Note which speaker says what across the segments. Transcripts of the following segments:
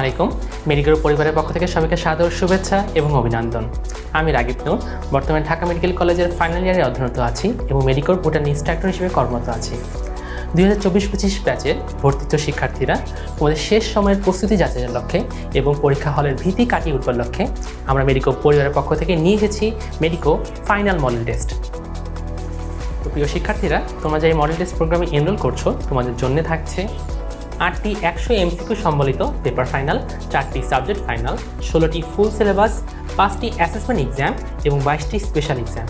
Speaker 1: আলাইকুম। মেডিকেল পরিবারের পক্ষ থেকে সবাইকে সাদর শুভেচ্ছা এবং অভিনন্দন। আমি রাগিব নূর। বর্তমানে ঢাকা মেডিকেল কলেজের ফাইনাল ইয়ারে অধ্যয়নরত আছি এবং মেডিকেল বোর্ডের ইনস্ট্রাক্টর হিসেবে কর্মরত আছি। দুই হাজার চব্বিশ পঁচিশ ব্যাচের ভর্তিত শিক্ষার্থীরা তোমাদের শেষ সময়ের প্রস্তুতি যাচাইয়ের লক্ষ্যে এবং পরীক্ষা হলের ভীতি কাটিয়ে উঠবার লক্ষ্যে আমরা মেডিকো পরিবারের পক্ষ থেকে নিয়ে এসেছি মেডিকো ফাইনাল মডেল টেস্ট। তো প্রিয় শিক্ষার্থীরা, তোমরা যে এই মডেল টেস্ট প্রোগ্রামে এনরোল করছ, তোমাদের জন্য থাকছে আটটি একশো এমসিকিউ সম্বলিত পেপার ফাইনাল চারটি সাবজেক্ট ফাইনাল ষোলোটি ফুল সিলেবাস পাঁচটি অ্যাসেসমেন্ট এক্সাম এবং বাইশটি স্পেশাল এক্সাম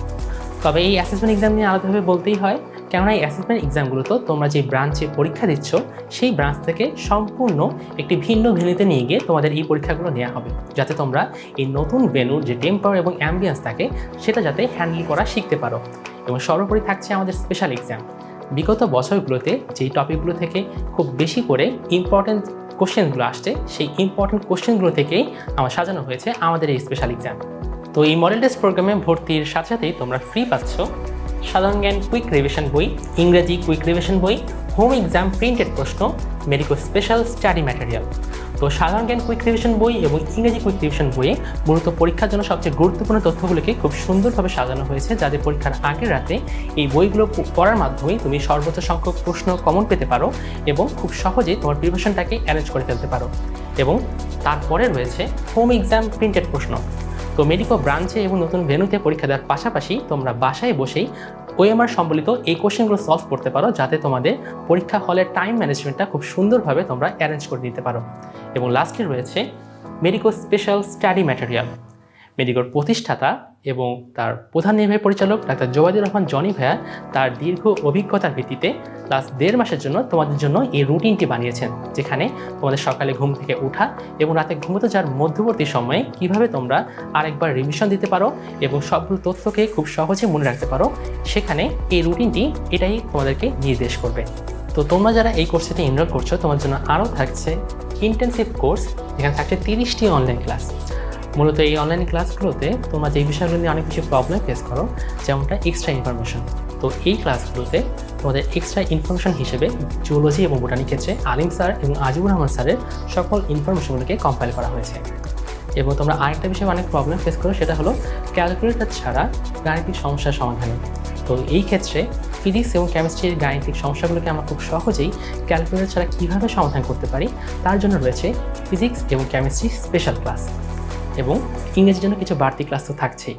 Speaker 1: তবে এই অ্যাসেসমেন্ট এক্সাম নিয়ে আলাদাভাবে বলতেই হয়, কেননা এই অ্যাসেসমেন্ট এক্সামগুলোতে তোমরা যে ব্রাঞ্চে পরীক্ষা দিচ্ছ, সেই ব্রাঞ্চ থেকে সম্পূর্ণ একটি ভিন্ন ভেন্যুতে নিয়ে গিয়ে তোমাদের এই পরীক্ষাগুলো নেওয়া হবে। যাতে তোমরা এই নতুন ভেন্যুর যে টেম্পার এবং অ্যাম্বিয়েন্স থাকে, সেটা যাতে হ্যান্ডেল করা শিখতে পারো। এবং সর্বোপরি থাকছে আমাদের স্পেশাল এক্সাম বিগত বছরগুলোতে যেই টপিকগুলো থেকে খুব বেশি করে ইম্পর্ট্যান্ট কোশ্চেনগুলো আসছে, সেই ইম্পর্ট্যান্ট কোশ্চেনগুলো থেকেই আমার সাজানো হয়েছে আমাদের এই স্পেশাল এক্সাম তো এই মডেল টেস্ট প্রোগ্রামে ভর্তির সাথে সাথেই তোমরা ফ্রি পাচ্ছ সাধারণ জ্ঞান কুইক রিভিশন বই, ইংরেজি কুইক রিভিশন বই হোম এক্সাম প্রিন্টেড প্রশ্ন মেডিকো স্পেশাল স্টাডি ম্যাটেরিয়াল তো সাধারণ জ্ঞান কুইক রিভিশন বই এবং ইংরেজি কুইক রিভিশন বইয়ে মূলত পরীক্ষার জন্য সবচেয়ে গুরুত্বপূর্ণ তথ্যগুলিকে খুব সুন্দরভাবে সাজানো হয়েছে যাতে পরীক্ষার আগের রাতে এই বইগুলো পড়ার মাধ্যমে তুমি সর্বোচ্চ সংখ্যক প্রশ্ন কমন পেতে পারো এবং খুব সহজেই তোমার প্রিপারেশনটাকে অ্যারেঞ্জ করে ফেলতে পারো। এবং তারপরে রয়েছে হোম এক্সাম প্রিন্টেড প্রশ্ন। তো মেডিকো ব্রাঞ্চে এবং নতুন ভেনুতে পরীক্ষা দেওয়ার পাশাপাশি তোমরা বাসায় বসেই ওএমআর সম্বলিত এই কোশ্চেনগুলো সলভ করতে পারো, যাতে তোমাদের পরীক্ষা হলের টাইম ম্যানেজমেন্টটা খুব সুন্দরভাবে তোমরা অ্যারেঞ্জ করে দিতে পারো। এবং লাস্টে রয়েছে মেডিকো স্পেশাল স্টাডি ম্যাটেরিয়াল মেডিকোর প্রতিষ্ঠাতা এবং তার প্রধান নির্বাহী পরিচালক ডাক্তার জোবাদুর রহমান জনি ভাইয়া তার দীর্ঘ অভিজ্ঞতার ভিত্তিতে লাস্ট দেড় মাসের জন্য তোমাদের জন্য এই রুটিনটি বানিয়েছেন, যেখানে তোমাদের সকালে ঘুম থেকে ওঠা এবং রাতে ঘুমোতে যাওয়ার মধ্যবর্তী সময়ে কীভাবে তোমরা আরেকবার রিভিশন দিতে পারো এবং সবগুলো তথ্যকে খুব সহজে মনে রাখতে পারো, সেখানে এই রুটিনটি এটাই তোমাদেরকে নির্দেশ করবে। তো তোমরা যারা এই কোর্সটিতে এনরোল করছ তোমার জন্য আরও থাকছে ইন্টেন্সিভ কোর্স যেখানে থাকছে তিরিশটি অনলাইন ক্লাস মূলত এই অনলাইন ক্লাসগুলোতে তোমরা যে বিষয়গুলো নিয়ে অনেক কিছু প্রবলেম ফেস করো, যেমনটা এক্সট্রা ইনফরমেশন তো এই ক্লাসগুলোতে তোমাদের এক্সট্রা ইনফরমেশন হিসেবে জুওলজি এবং বোটানি ক্ষেত্রে আলিম স্যার এবং আজিবুর রহমান স্যারের সকল ইনফরমেশনগুলোকে কম্পাইল করা হয়েছে। এবং তোমরা আরেকটা বিষয়ে অনেক প্রবলেম ফেস করো, সেটা হলো ক্যালকুলেটর ছাড়া গাণিতিক সমস্যার সমাধান। তো এই ক্ষেত্রে ফিজিক্স এবং কেমিস্ট্রির গাণিতিক সমস্যাগুলোকে আমরা খুব সহজেই ক্যালকুলেটর ছাড়া কীভাবে সমাধান করতে পারি, তার জন্য রয়েছে ফিজিক্স এবং কেমিস্ট্রি স্পেশাল ক্লাস এবং ইংরেজির জন্য কিছু বাড়তি ক্লাস তো থাকছেই।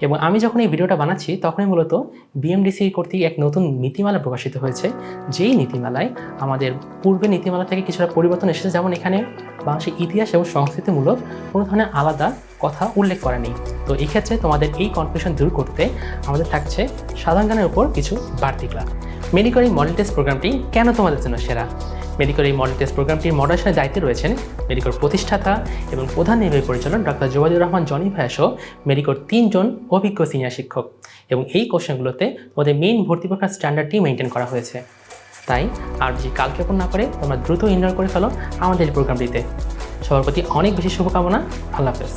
Speaker 1: এবং আমি যখন এই ভিডিওটা বানাচ্ছি, তখনই মূলত বিএমডিসি কর্তৃক এক নতুন নীতিমালা প্রকাশিত হয়েছে। যেই নীতিমালায় আমাদের পূর্বে নীতিমালা থেকে কিছুটা পরিবর্তন এসেছে। যেমন এখানে বাংলাদেশের ইতিহাস এবং সংস্কৃতিমূলক কোনো ধরনের আলাদা কথা উল্লেখ করা নেই। তো এই ক্ষেত্রে তোমাদের এই কনফিউশন দূর করতে আমাদের থাকছে সাধারণ জ্ঞানের উপর কিছু বাড়তি ক্লাস। মেডিকেল এই মডেল টেস্ট প্রোগ্রামটি কেন তোমাদের জন্য সেরা? মেডিকেল এই মডেল টেস্ট প্রোগ্রামটির মডারেশনের দায়িত্বে রয়েছেন মেডিকেল প্রতিষ্ঠাতা এবং প্রধান নির্বাহী পরিচালক ডক্টর জোবাদুর রহমান জনি ভাইয়া সহ মেডিকেল তিনজন অভিজ্ঞ সিনিয়র শিক্ষক এবং এই কোশ্চেনগুলোতে ওদের মেইন ভর্তি পরীক্ষার স্ট্যান্ডার্ডটি মেনটেন করা হয়েছে। তাই আর বেশি কালক্ষেপণ না করে তোমরা দ্রুত ইনরোল করে ফেলো আমাদের এই প্রোগ্রামটিতে সবার প্রতি অনেক বেশি শুভকামনা। আল্লাহ হাফেজ।